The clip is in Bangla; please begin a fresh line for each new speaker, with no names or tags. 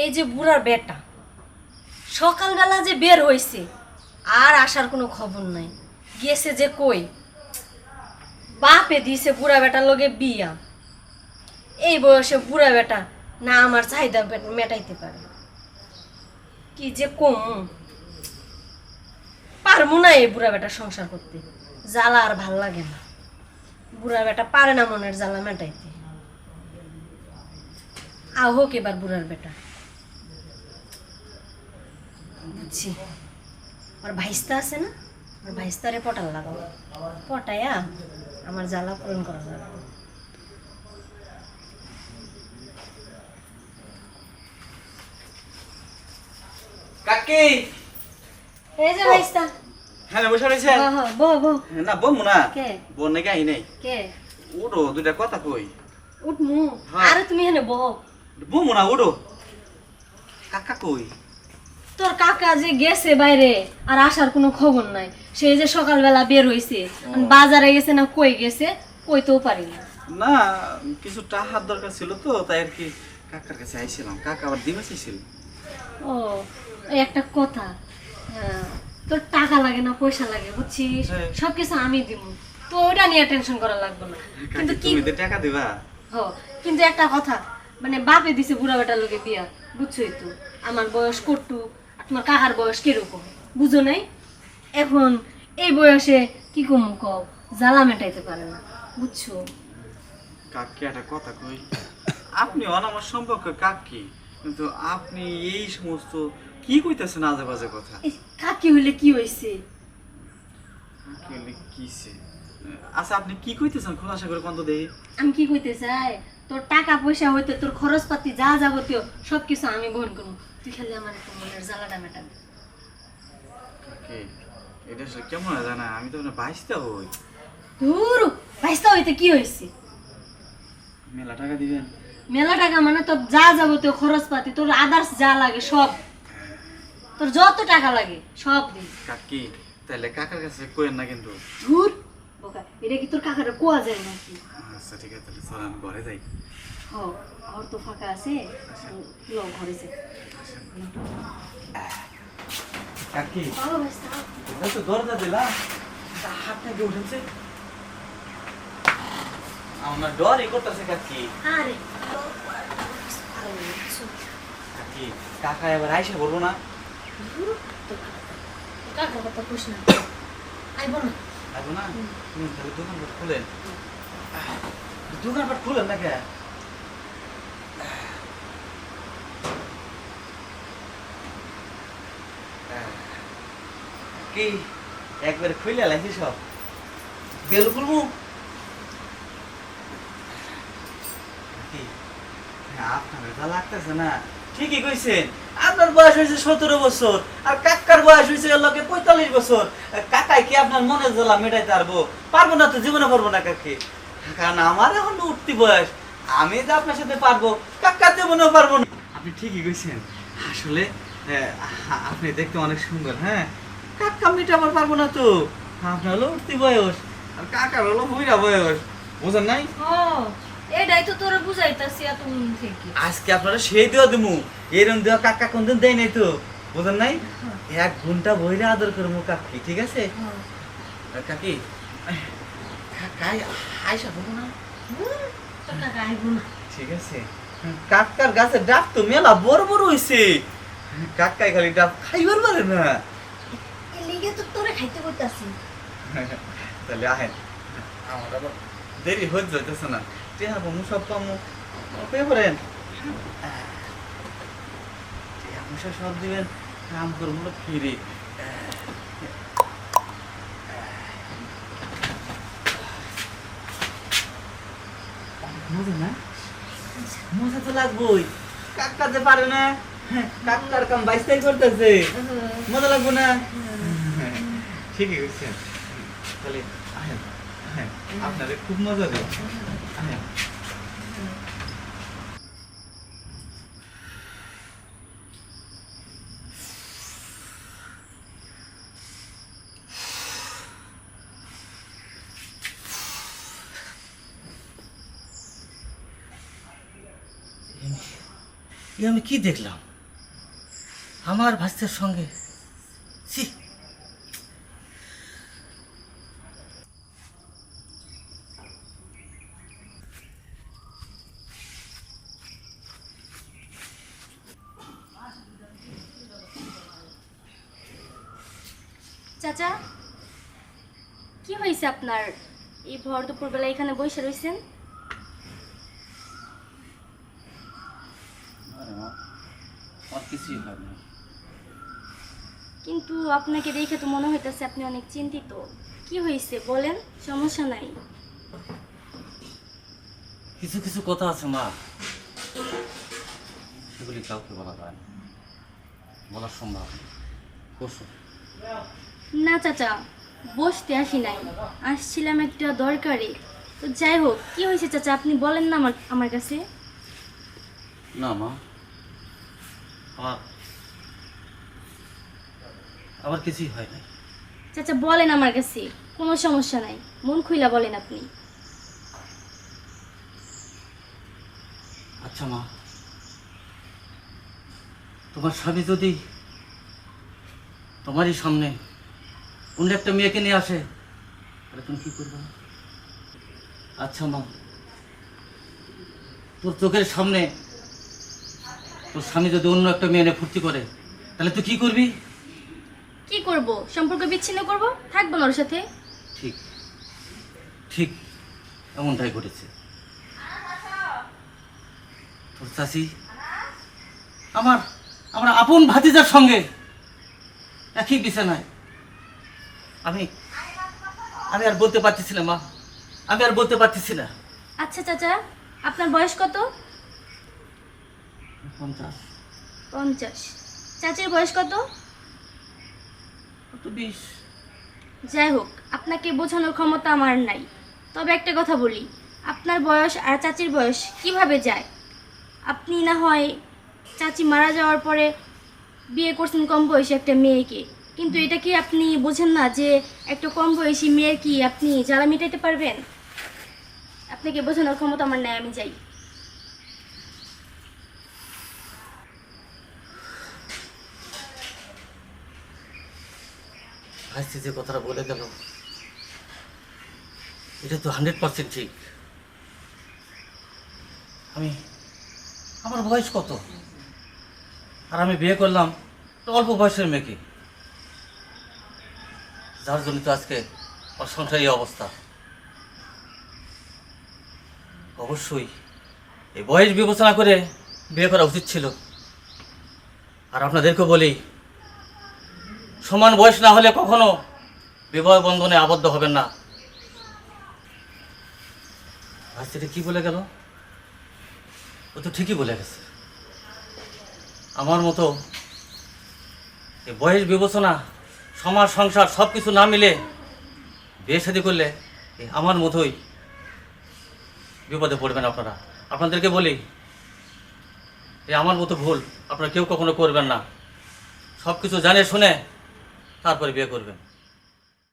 এই যে বুড়ার বেটা, সকালবেলা যে বের হয়েছে আর আসার কোনো খবর নাই। গেছে যে কই? বাপে দিছে বুড়া বেটার লগে বিয়া। এই বয়সে বুড়া বেটা না আমার চাহিদা মেটাইতে পারে। কি যে কম। পারব না এই বুড়া বেটা সংসার করতে। জ্বালা আর ভালো লাগে না। বুড়া বেটা পারে না মনের জ্বালা মেটাইতে। আও হোক এবার বুড়ার বেটা। বুঝছি। আর ভাইস্তা আছে না? আর ভাইস্তারে পটাল লাগাও পটায়া আমার জ্বালা পূরণ করা লাগবে।
কাকি!
এই যে ভাইস্তা।
হ্যাঁ বসে
বহ
না বলব না।
কে?
বোন নাকি আই নাই?
কে?
উঠো দুইটা কথা কই।
উঠমু।
হ্যাঁ।
আরে তুমি এখানে বহ।
বলব না উঠো কাকা কই?
তোর কাকা যে গেছে বাইরে আর আসার কোনো খবর নাই। সে যে সকালবেলা বের হয়েছে বাজারে গেছে না কই গেছে কইতেও পারি না।
না কিছু টাকার দরকার ছিল তো তাই আর কি কাকার কাছে আইছিলাম। কাকা আবার দিবে চাইছিল।
ও এই একটা কথা তোর টাকা লাগে না পয়সা লাগে বুঝছিস?
হ্যাঁ।
সবকিছু আমি দিব। তো ওটা নিয়ে টেনশন করা লাগবে না। কিন্তু কি
তুমি তো টাকা দিবা।
হ কিন্তু একটা কথা মানে বাপে দিছে বুড়া বেটার লোকে বিয়া বুঝছোই তো? আমার বয়স কটু আর তোমার কাহার বয়স কীরকম? বুঝো নাই? এখন এই বয়সে কি কম কও? জ্বালা মেটাইতে পারে না বুঝছ?
কাকি একটা কথা কই? আপনি অনামার সম্পর্কে কাকি কিন্তু আপনি এই সমস্ত কি কইতেছেন আজে বাজে কথা?
কাকি হইলে কি হইছে?
কাকি হলে কিসে? আচ্ছা আপনি কি কইতেছেন? খোলাসা করে কন্ত দেই।
আমি কি কইতে চাই? তোর টাকা পয়সা হইতে তোর খরচপাতি যা যাবতীয় সব কিছু আমি বহন করব। তুই খালি আমার একটু মনের জ্বালাটা মেটাবি।
এটা কেমন জানা? আমি তো বাইশটা হই।
ধুর ভাইস্তা হইতে কি হয়েছে?
মেলা টাকা দিবেন?
মেলা টাকা মানে তোর যা যাবতীয় খরচপাতি তোর আদার্স যা লাগে সব। তোর যত টাকা লাগে সব দিই
কাকি তাহলে কাকার কাছে কোয়েন না কিন্তু।
ধুর বোকা এটা কি তোর কাকারে কোয়া যায় নাকি?
আচ্ছা ঠিক আছে তাহলে চল আমি ঘরে যাই।
হ ঘর তো ফাঁকা আছে লো ঘরে যে।
কাকি এটা তো দরজা দিলা হাত থেকে উঠেছে। আমার ডর ই করতেছে কাকি।
আরে
কাকি কাকা এবার আইসে বলব না।
কাকার কথা কুস না। আইব না।
আসব না? তুমি দোকানপাট খুলেন? দোকানপাট খুলেন না কে কি একবার খুলে লাগছি সব? বেল খুলবো? আপনার লাগতেছে না? ঠিকই কইছেন। আপনার বয়স হয়েছে সতেরো বছর আর কাকার বয়স হয়েছে লোকে পঁয়তাল্লিশ বছর। কাকাই কি আপনার মনে জ্বালা মেটাইতে পারব? পারব না তো জীবনে পারব না কাকে কারণ আমার এখন উঠতি বয়স আমি তো আপনার সাথে পারব কাকার জীবনেও পারব না। আপনি ঠিকই কইছেন। আসলে আপনি দেখতে অনেক সুন্দর হ্যাঁ? কাকা মেটাবার পারব না তো। আপনার হলো উঠতি বয়স আর কাকার হলো বুড়া বয়স। বুঝেন নাই?
ও এটাই তো তোরে বুঝাইতাছি এত মন থেকে।
আজকে আপনারা সেই দেওয়া দিমু। এরম দেওয়া কাকা কোনদিন দেয় নাই তো বুঝেন নাই? এক ঘণ্টা আদর করব কাকি ঠিক আছে? কাকি কাকাই আইসা বলব না?
তোর কাকা আইব না।
ঠিক আছে। কাকার গাছে ডাব তো মেলা বড় বড় হইছে। কাকাই খালি ডাব খাইবার পারে না।
লিগে তো তোরে খাইতে
তাহলে আহেন। আমার আবার দেরি হয়ে যাইতেছে না। টেহা সব পামু পে করেন টেহা পয়সা সব দিবেন কাম করব না ফিরে মজা না মজা তো লাগবোই কাকাতে পারে না কাকার কাম বাইশটাই করতেছে মজা লাগবো না ঠিকই করছেন তাহলে আহেন আপনাদের খুব মজা দেব। আহেন আমি কি দেখলাম? আমার ভাস্তের সঙ্গে
চাচা? কি হয়েছে আপনার? এই ভর দুপুরবেলা এখানে বসে রয়েছেন?
কিছুই হয় না।
কিন্তু আপনাকে দেখে তো মনে হইতেছে আপনি অনেক চিন্তিত। কি হয়েছে বলেন সমস্যা নাই।
কিছু কিছু কথা আছে মা। সেগুলি কাউকে বলা যায় না। বলার সম্ভব। না
চাচা বসতে আসি নাই। আসছিলাম একটা দরকারে। তো যাই হোক কি হয়েছে চাচা? আপনি বলেন না আমার আমার কাছে।
না মা। আমার আবার কিছুই হয় নাই।
চাচা বলেন আমার কাছে। কোনো সমস্যা নাই। মন খুইলা বলেন আপনি।
আচ্ছা মা। তোমার স্বামী যদি তোমারই সামনে অন্য একটা মেয়েকে নিয়ে আসে। তাহলে তুমি কি করবে? আচ্ছা মা। তোর চোখের সামনে তোর স্বামী যদি অন্য একটা মেয়ে নিয়ে ফুর্তি করে তাহলে তুই কি করবি?
কি করব? সম্পর্ক বিচ্ছিন্ন করব? থাকব না ওর সাথে?
ঠিক। ঠিক এমনটাই ঘটেছে। তোর চাষি আমার আমার আপন ভাতিজার সঙ্গে একই বিছানায় আমি আমি আর বলতে পারতেছি না মা। আমি আর বলতে পারতেছি না।
আচ্ছা চাচা আপনার বয়স কত?
পঞ্চাশ।
পঞ্চাশ। চাচির বয়স কত?
কত বিশ।
যাই হোক আপনাকে বোঝানোর ক্ষমতা আমার নাই। তবে একটা কথা বলি আপনার বয়স আর চাচির বয়স কীভাবে যায়? আপনি না হয় চাচি মারা যাওয়ার পরে বিয়ে করছেন কম বয়সী একটা মেয়েকে। কিন্তু এটা কি আপনি বোঝেন না যে একটা কম বয়সী মেয়ের কি আপনি জ্বালা মেটাইতে পারবেন? আপনাকে বোঝানোর ক্ষমতা আমার নাই, আমি যাই।
ভাইসি যে কথাটা বলে গেল, এটা তো হান্ড্রেড পার্সেন্ট ঠিক। আমি, আমার বয়স কত? আর আমি বিয়ে করলাম অল্প বয়সের মেয়েকে। যার জন্য তো আজকে ওর সংসার এই অবস্থা। অবশ্যই এই বয়স বিবেচনা করে বিয়ে করা উচিত ছিল। আর আপনাদেরকে বলি, সমান বয়স না হলে কখনো বিবাহ বন্ধনে আবদ্ধ হবেন না। ভাস্তিটা কি বলে গেল? ও তো ঠিকই বলে গেছে। আমার মতো এই বয়স বিবেচনা সমাজ, সংসার সব কিছু না মিলে বিয়ে শাদি করলে আমার মতোই বিপদে পড়বেন আপনারা। আপনাদেরকে বলি, এ আমার মতো ভুল আপনারা কেউ কখনো করবেন না। সব কিছু জানে শুনে তারপরে বিয়ে করবেন।